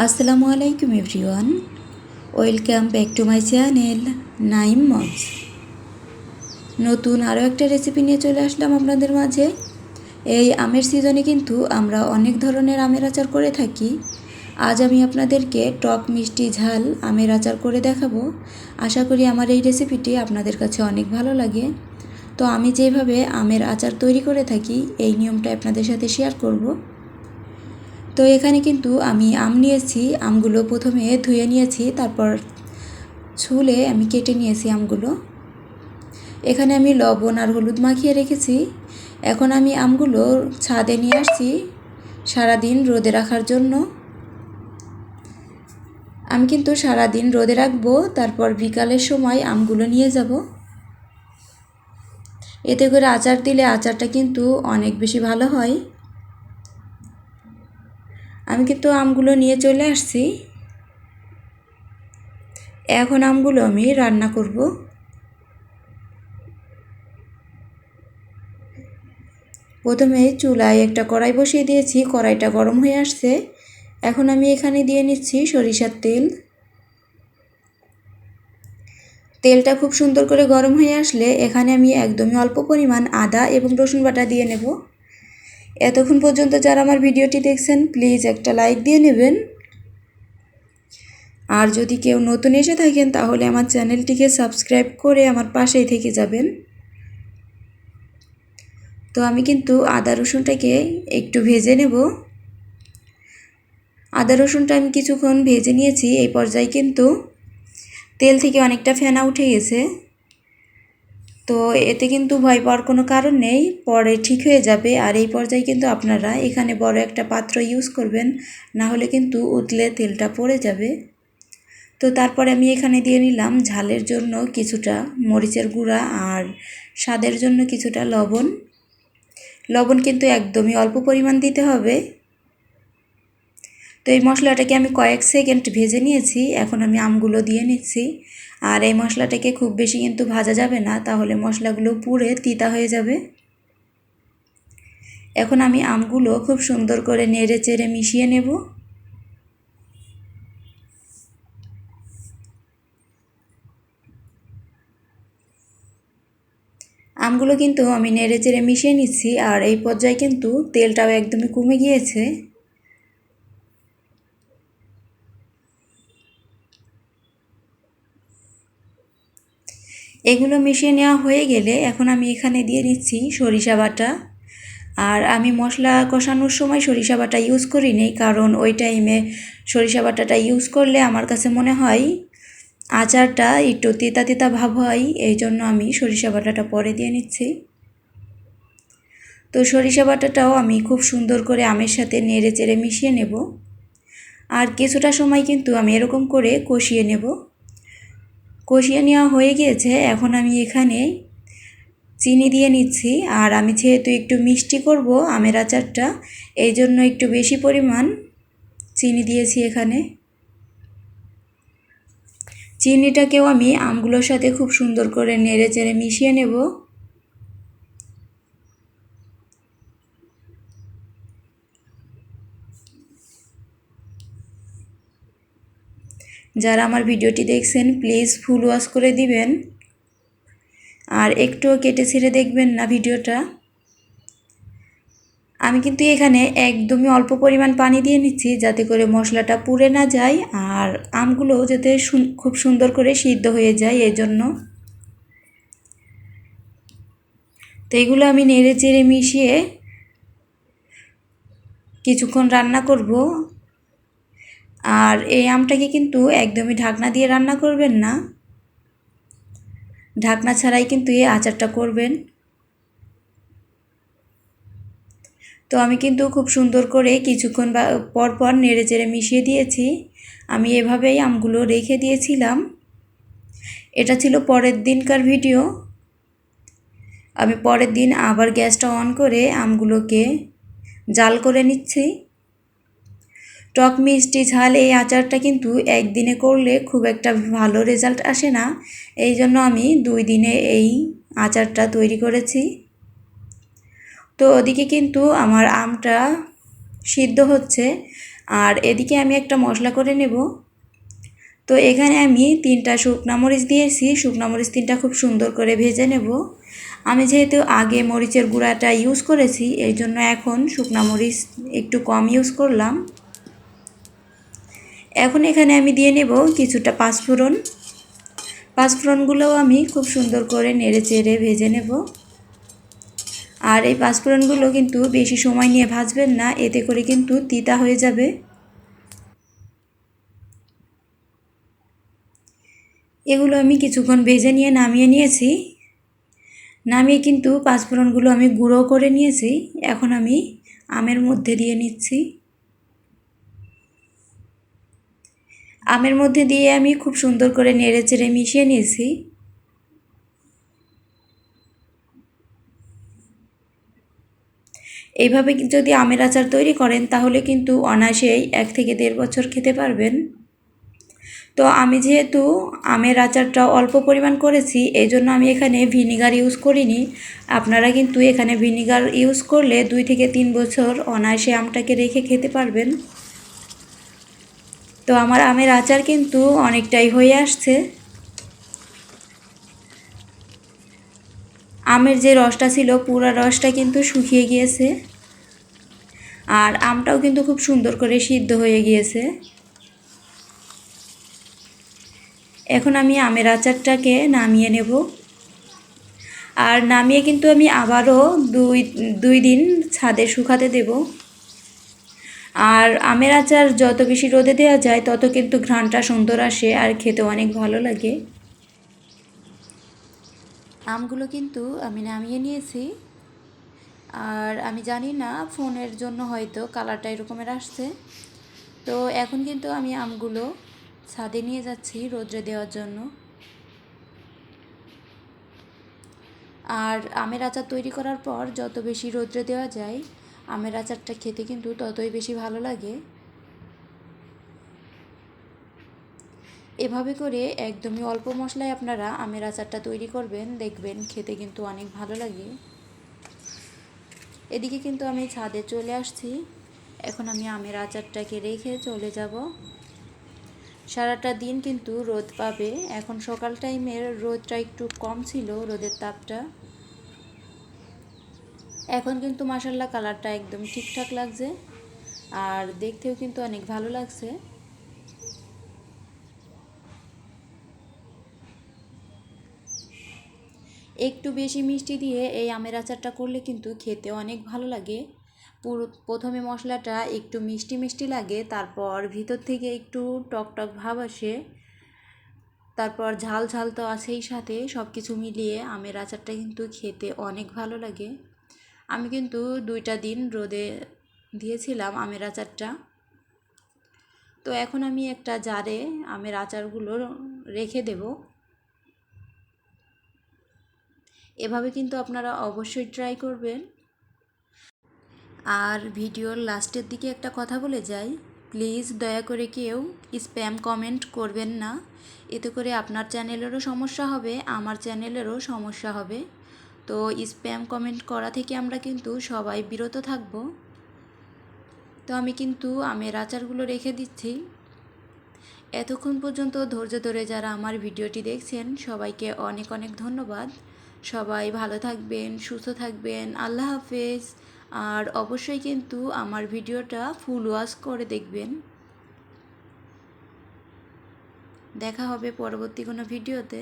আসসালামু আলাইকুম everyone. Welcome back to my channel Naim Moj নতুন আরও একটা রেসিপি নিয়ে চলে আসলাম আপনাদের মাঝে। এই আমের সিজনে কিন্তু আমরা অনেক ধরনের আমের আচার করে থাকি। আজ আমি আপনাদেরকে টক মিষ্টি ঝাল আমের আচার করে দেখাবো। আশা করি আমার এই রেসিপিটি আপনাদের কাছে অনেক ভালো লাগে। তো আমি যেভাবে আমের আচার তৈরি করে থাকি, এই নিয়মটা আপনাদের সাথে শেয়ার করব। তো এখানে কিন্তু আমি আম নিয়েছি, আমগুলো প্রথমে ধুয়ে নিয়েছি, তারপর ছুলে আমি কেটে নিয়েছি আমগুলো। এখানে আমি লবণ আর হলুদ মাখিয়ে রেখেছি। এখন আমি আমগুলো ছাদে নিয়ে আসছি সারাদিন রোদে রাখার জন্য। আমি কিন্তু সারাদিন রোদে রাখব, তারপর বিকালের সময় আমগুলো নিয়ে যাব। এতে করে আচার দিলে আচারটা কিন্তু অনেক বেশি ভালো হয়। আমি কিন্তু আমগুলো নিয়ে চলে আসছি। এখন আমগুলো আমি রান্না করব। প্রথমে চুলায় একটা কড়াই বসিয়ে দিয়েছি, কড়াইটা গরম হয়ে আসছে। এখন আমি এখানে দিয়ে নিচ্ছি সরিষার তেল। তেলটা খুব সুন্দর করে গরম হয়ে আসলে এখানে আমি একদমই অল্প পরিমাণ আদা এবং রসুন বাটা দিয়ে নেব। এতক্ষণ পর্যন্ত যারা আমার ভিডিওটি দেখছেন প্লিজ একটা লাইক দিয়ে নেবেন। আর যদি কেউ নতুন এসে থাকেন, তাহলে আমার চ্যানেলটিকে সাবস্ক্রাইব করে আমার পাশেই থেকে যাবেন। তো আমি কিন্তু আদা রসুনটাকে একটু ভেজে নেব। আদা রসুনটা আমি কিছুক্ষণ ভেজে নিয়েছি, এই পর্যায়ে কিন্তু তেল থেকে অনেকটা ফেনা উঠে গেছে। তো এতে কিন্তু ভয় পাওয়ার কোনো কারণ নেই, পরে ঠিক হয়ে যাবে। আর এই পর্যায়ে কিন্তু আপনারা এখানে বড় একটা পাত্র ইউজ করবেন, না হলে কিন্তু উতলে তেলটা পড়ে যাবে। তো তারপরে আমি এখানে দিয়ে নিলাম ঝালের জন্য কিছুটা মরিচের গুঁড়া আর স্বাদের জন্য কিছুটা লবণ। লবণ কিন্তু একদমই অল্প পরিমাণ দিতে হবে। তো এই মশলাটাকে আমি কয়েক সেকেন্ড ভেজে নিয়েছি, এখন আমি আমগুলো দিয়ে নিচ্ছি। আর এই মশলাটাকে খুব বেশি কিন্তু ভাজা যাবে না, তাহলে মশলাগুলো পুড়ে তিতা হয়ে যাবে। এখন আমি আমগুলো খুব সুন্দর করে নেড়ে চেড়ে মিশিয়ে নেব। আমগুলো কিন্তু আমি নেড়ে চেড়ে মিশিয়ে নিচ্ছি, আর এই পর্যায়ে কিন্তু তেলটাও একদমই কমে গিয়েছে। এগুলো মিশিয়ে নেওয়া হয়ে গেলে এখন আমি এখানে দিয়ে নিচ্ছি সরিষা বাটা। আর আমি মশলা কষানোর সময় সরিষা বাটা ইউজ করি নি কারণ ওই টাইমে সরিষা বাটাটা ইউজ করলে আমার কাছে মনে হয় আচারটা একটু তিতা তিতা ভাব হয়, এই জন্য আমি সরিষা বাটাটা পরে দিয়ে নিচ্ছি। তো সরিষা বাটাটাও আমি খুব সুন্দর করে আমের সাথে নেড়ে চেড়ে মিশিয়ে নেব। আর কিছুটা সময় কিন্তু আমি এরকম করে কষিয়ে নেব। কষিয়ে নেওয়া হয়ে গিয়েছে, এখন আমি এখানে চিনি দিয়ে নিচ্ছি। আর আমি যেহেতু একটু মিষ্টি করব, আমের আচারটা, এই জন্য একটু বেশি পরিমাণ চিনি দিয়েছি এখানে। চিনিটাকেও আমি আমগুলোর সাথে খুব সুন্দর করে নেড়ে চেড়ে মিশিয়ে নেব। যারা আমার ভিডিওটি দেখছেন প্লিজ ফুল ওয়াশ করে দিবেন। আর একটুও কেটে ছেড়ে দেখবেন না ভিডিওটা। আমি কিন্তু এখানে একদমই অল্প পরিমাণ পানি দিয়ে নিচ্ছি, যাতে করে মশলাটা পুড়ে না যায় আর আমগুলো যাতে খুব সুন্দর করে সিদ্ধ হয়ে যায় এই জন্য তো এগুলো আমি নেড়ে চেড়ে মিশিয়ে কিছুক্ষণ রান্না করব। আর এই আমটাকে কিন্তু একদমই ঢাকনা দিয়ে রান্না করবেন না। ঢাকনা ছাড়াই কিন্তু এই আচারটা করবেন। তো আমি কিন্তু খুব সুন্দর করে কিছুক্ষণ পর পর নেড়ে চেড়ে মিশিয়ে দিয়েছি। আমি এভাবেই আমগুলো রেখে দিয়েছিলাম। এটা ছিল পরের দিনকার ভিডিও। আমি পরের দিন আবার গ্যাসটা অন করে আমগুলোকে জাল করে নিচ্ছি। টক মিষ্টি ঝাল এই আচারটা কিন্তু একদিনে করলে খুব একটা ভালো রেজাল্ট আসে না। এই জন্য আমি দুই দিনে এই আচারটা তৈরি করেছি। তো ওদিকে কিন্তু আমার আমটা সিদ্ধ হচ্ছে। আর এদিকে আমি একটা মশলা করে নেব। তো এখানে আমি তিনটা শুকনা মরিচ দিয়েছি। শুকনা মরিচ তিনটা খুব সুন্দর করে ভেজে নেব। আমি যেহেতু আগে মরিচের গুঁড়াটা ইউজ করেছি, এই জন্য এখন শুকনা মরিচ একটু কম ইউজ করলাম। এখন এখানে আমি দিয়ে নেব কিছুটা পাঁচফোড়ন। পাঁচফোড়নগুলোও আমি খুব সুন্দর করে নেড়ে চেড়ে ভেজে নেব। আর এই পাঁচফোড়নগুলো কিন্তু বেশি সময় নিয়ে ভাজবেন না, এতে করে কিন্তু তিতা হয়ে যাবে। এগুলো আমি কিছুক্ষণ ভেজে নিয়ে নামিয়ে নিয়েছি। নামিয়ে কিন্তু পাঁচফোড়নগুলো আমি গুঁড়ো করে নিয়েছি। এখন আমি আমের মধ্যে দিয়ে নিচ্ছি। আমের মধ্যে দিয়ে আমি খুব সুন্দর করে নেড়ে চেড়ে মিশিয়ে নিয়েছি। এইভাবে যদি আমের আচার তৈরি করেন, তাহলে কিন্তু অনায়াসেই এক থেকে দেড় বছর খেতে পারবেন। তো আমি যেহেতু আমের আচারটা অল্প পরিমাণ করেছি, এই জন্য আমি এখানে ভিনিগার ইউজ করিনি। আপনারা কিন্তু এখানে ভিনিগার ইউজ করলে দুই থেকে তিন বছর অনায়াসে আমটাকে রেখে খেতে পারবেন। তো আমার আমের আচার কিন্তু অনেকটাই হয়ে আসছে। আমের যে রসটা ছিল, পুরো রসটা কিন্তু শুকিয়ে গিয়েছে। আর আমটাও কিন্তু খুব সুন্দর করে সিদ্ধ হয়ে গিয়েছে। এখন আমি আমের আচারটাকে নামিয়ে নেব। আর নামিয়ে কিন্তু আমি আবারও দুই দুই দিন ছাদে শুকাতে দেব। আর আমের আচার যত বেশি রোদে দেওয়া যায়, তত কিন্তু ঘ্রাণটা সুন্দর আসে আর খেতে অনেক ভালো লাগে। আমগুলো কিন্তু আমি নামিয়ে নিয়েছি। আর আমি জানি না, ফোনের জন্য হয়তো কালারটা এরকমের আসছে। তো এখন কিন্তু আমি আমগুলো ছাদে নিয়ে যাচ্ছি রোদ্রে দেওয়ার জন্য। আর আমের আচার তৈরি করার পর যত বেশি রোদ্রে দেওয়া যায় আমের আচারটা খেতে কিন্তু ততই বেশি ভালো লাগে। এভাবে করে একদমই অল্প মশলায় আপনারা আমের আচারটা তৈরি করবেন, দেখবেন খেতে কিন্তু অনেক ভালো লাগে। এদিকে কিন্তু আমি ছাদে চলে আসছি। এখন আমি আমের আচারটাকে রেখে চলে যাব। সারাটা দিন কিন্তু রোদ পাবে। এখন সকাল টাইমের রোদটা একটু কম ছিল, রোদের তাপটা। এখন কিন্তু মাসাল্লা কালারটা একদম ঠিকঠাক লাগছে। আর দেখতেও কিন্তু অনেক ভালো লাগছে। একটু বেশি মিষ্টি দিয়ে এই আমের আচারটা করলে কিন্তু খেতে অনেক ভালো লাগে। পুরো, প্রথমে মশলাটা একটু মিষ্টি মিষ্টি লাগে, তারপর ভিতর থেকে একটু টক টক ভাব আসে। তারপর ঝাল ঝাল তো আছেই সাথে সব কিছু মিলিয়ে আমের আচারটা কিন্তু খেতে অনেক ভালো লাগে। আমি কিন্তু দুইটা দিন রোদে দিয়েছিলাম আমের আচারটা। তো এখন আমি একটা জারে আমের আচারগুলো রেখে দেব। এভাবে কিন্তু আপনারা অবশ্যই ট্রাই করবেন। আর ভিডিওর লাস্টের দিকে একটা কথা বলে যাই, প্লিজ দয়া করে কেউ স্প্যাম কমেন্ট করবেন না। এতে করে আপনার চ্যানেলেরও সমস্যা হবে, আমার চ্যানেলেরও সমস্যা হবে। তো স্প্যাম কমেন্ট করা থেকে আমরা কিন্তু সবাই বিরত থাকব। তো আমি কিন্তু আমের আচারগুলো রেখে দিচ্ছি। এতক্ষণ পর্যন্ত ধৈর্য ধরে যারা আমার ভিডিওটি দেখছেন, সবাইকে অনেক অনেক ধন্যবাদ। সবাই ভালো থাকবেন, সুস্থ থাকবেন, আল্লাহ হাফেজ। আর অবশ্যই কিন্তু আমার ভিডিওটা ফুল ওয়াশ করে দেখবেন। দেখা হবে পরবর্তী কোনো ভিডিওতে।